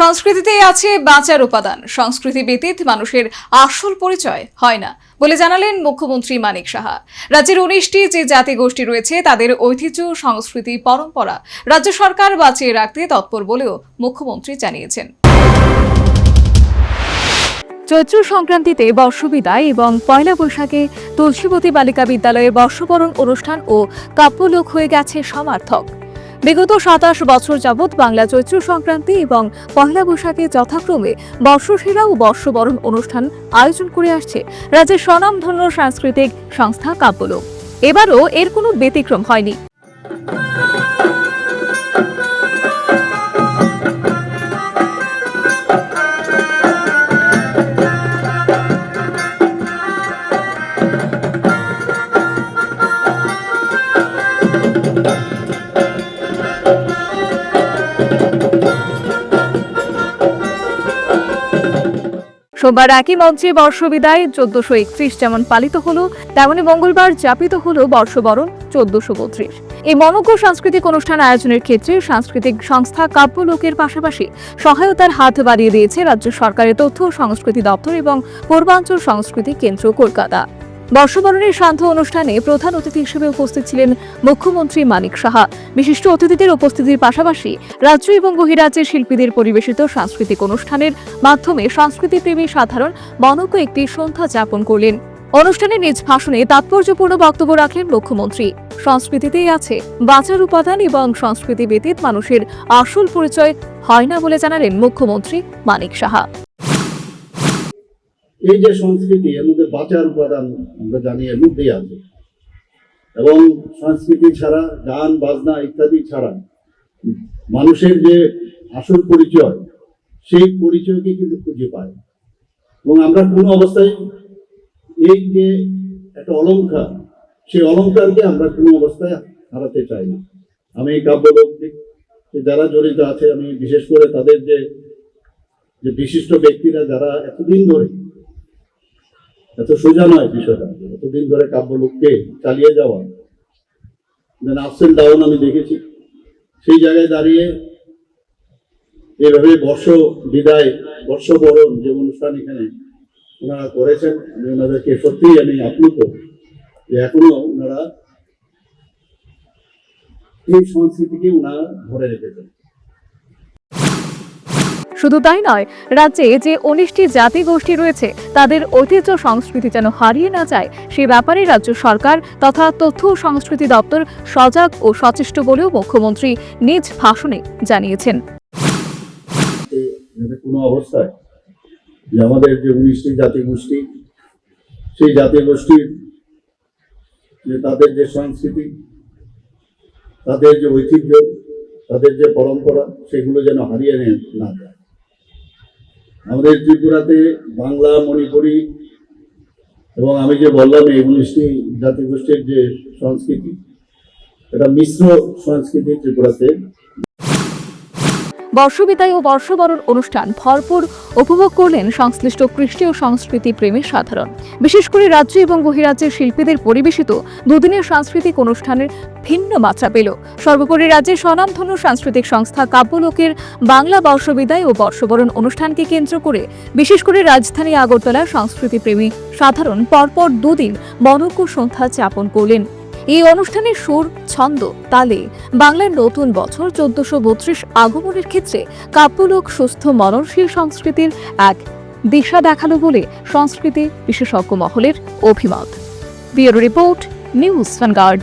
সংস্কৃতিতেই আছে বাঁচার উপাদান। সংস্কৃতি ব্যতীত মানুষের আসল পরিচয় হয় না, বলে জানালেন মুখ্যমন্ত্রী মানিক সাহা। রাজ্যের উনিশটি যে জাতি গোষ্ঠী রয়েছে, তাদের ঐতিহ্য, সংস্কৃতি, পরম্পরা রাজ্য সরকার বাঁচিয়ে রাখতে তৎপর বলেও মুখ্যমন্ত্রী জানিয়েছেন। চৈত্র সংক্রান্তিতে বর্ষবিদায় এবং পয়লা বৈশাখে তুলসীবতী বালিকা বিদ্যালয়ের বর্ষবরণ অনুষ্ঠান ও কাব্যলোক হয়ে গেছে সমার্থক। বিগত সাতাশ বছর যাবৎ বাংলা চৈত্র সংক্রান্তি এবং পহেলা বৈশাখে যথাক্রমে বর্ষসেরা ও বর্ষবরণ অনুষ্ঠান আয়োজন করে আসছে রাজ্যের স্বনামধন্য সাংস্কৃতিক সংস্থা কাব্যলোক। এবারও এর কোনো ব্যতিক্রম হয়নি। সোমবার একই মঞ্চে বর্ষবিদায় চোদ্দশো একত্রিশ যেমন পালিত হলো, তেমনি মঙ্গলবার যাপিত হলো বর্ষবরণ চোদ্দশো বত্রিশ। এই মনজ্ঞ সাংস্কৃতিক অনুষ্ঠান আয়োজনের ক্ষেত্রে সাংস্কৃতিক সংস্থা কাব্যলোকের পাশাপাশি সহায়তার হাত বাড়িয়ে দিয়েছে রাজ্য সরকারের তথ্য ও সংস্কৃতি দপ্তর এবং পূর্বাঞ্চল সংস্কৃতি কেন্দ্র কলকাতা। বর্ষবরণের সান্ধ্য অনুষ্ঠানে প্রধান অতিথি হিসেবে উপস্থিত ছিলেন মুখ্যমন্ত্রী মানিক সাহা। বিশিষ্ট অতিথিদের উপস্থিতির পাশাপাশি রাজ্য এবং বহিরাজ্যের শিল্পীদের পরিবেশিত সাংস্কৃতিক অনুষ্ঠানের মাধ্যমে সংস্কৃতিপ্রেমী সাধারণ মনজ্ঞ একটি সন্ধ্যা যাপন করলেন। অনুষ্ঠানে নিজ ভাষণে তাৎপর্যপূর্ণ বক্তব্য রাখলেন মুখ্যমন্ত্রী। সংস্কৃতিতেই আছে বাঁচার উপাদান এবং সংস্কৃতি ব্যতীত মানুষের আসল পরিচয় হয় না বলে জানালেন মুখ্যমন্ত্রী মানিক সাহা। এই যে সংস্কৃতি এর মধ্যে বাঁচার উপাদান আমরা জানি এর মধ্যেই আছে। এবং সংস্কৃতি ছাড়া, গান, বাজনা ইত্যাদি ছাড়া মানুষের যে আসল পরিচয়, সেই পরিচয়কে কিন্তু খুঁজে পায়। এবং আমরা কোনো অবস্থায় এই যে একটা অলংকার সেই অলংকারকে আমরা কোনো অবস্থায় হারাতে চাই না। আমি এই কাব্যলোকদিক যারা জড়িত আছে, আমি বিশেষ করে তাদের যে যে বিশিষ্ট ব্যক্তিরা, যারা এতদিন ধরে এত সোজা নয় বিষয়টা। এতদিন ধরে কাব্যলোককে চালিয়ে যাওয়া। দেন আপস এন্ড ডাউন আমি দেখেছি। সেই জায়গায় দাঁড়িয়ে এভাবে বর্ষ বিদায় বর্ষবরণ যে অনুষ্ঠান এখানে ওনারা করেছেন আমি ওনাদেরকে সত্যিই আমি আপ্লুত যে এখনও ওনারা এই সংস্কৃতিকে ওনারা ধরে রেখেছেন। শুধু তাই নয়, রাজ্যে যে উনিশটি জাতি গোষ্ঠী রয়েছে, তাদের ঐতিহ্য সংস্কৃতি যেন হারিয়ে না যায়, সে ব্যাপারে রাজ্য সরকার তথা তথ্য সংস্কৃতি দপ্তর সজাগ ও সচেষ্ট বলেও মুখ্যমন্ত্রী নিজ ভাষণে জানিয়েছেন। আমাদের যে উনিশটি জাতিগোষ্ঠী, সেই জাতিগোষ্ঠীর যে তাদের যে সংস্কৃতি, তাদের যে ঐতিহ্য, তাদের যে পরম্পরা, সেগুলো যেন হারিয়ে না যায়। আমাদের ত্রিপুরাতে বাংলা, মণিপুরি এবং আমি যে বললাম এই উনিশটি জাতিগোষ্ঠীর যে সংস্কৃতি, এটা মিশ্র সংস্কৃতি ত্রিপুরাতে বর্ষবিদায় ও বর্ষবরণ অনুষ্ঠান ভরপুর উপভোগ করলেন সংশ্লিষ্ট কৃষ্টি ও সংস্কৃতি প্রেমী সাধারণ। বিশেষ করে রাজ্য এবং বহিরাজ্যের শিল্পীদের পরিবেশিত দুদিনের সাংস্কৃতিক অনুষ্ঠানের ভিন্ন মাত্রা পেল। সর্বোপরি রাজ্যের স্বনামধন্য সাংস্কৃতিক সংস্থা কাব্যলোকের বাংলা বর্ষবিদায় ও বর্ষবরণ অনুষ্ঠানকে কেন্দ্র করে বিশেষ করে রাজধানী আগরতলার সংস্কৃতিপ্রেমী সাধারণ পরপর দুদিন মনজ্ঞ সন্ধ্যা যাপন করলেন। এই অনুষ্ঠানের সুর, ছন্দ, তালে বাংলার নতুন বছর চোদ্দশো বত্রিশ আগমনের ক্ষেত্রে কাব্যলোক সুস্থ মননশীল সংস্কৃতির এক দিশা দেখাল বলে সংস্কৃতি বিশেষজ্ঞ মহলের অভিমত। Bureau report, news vanguard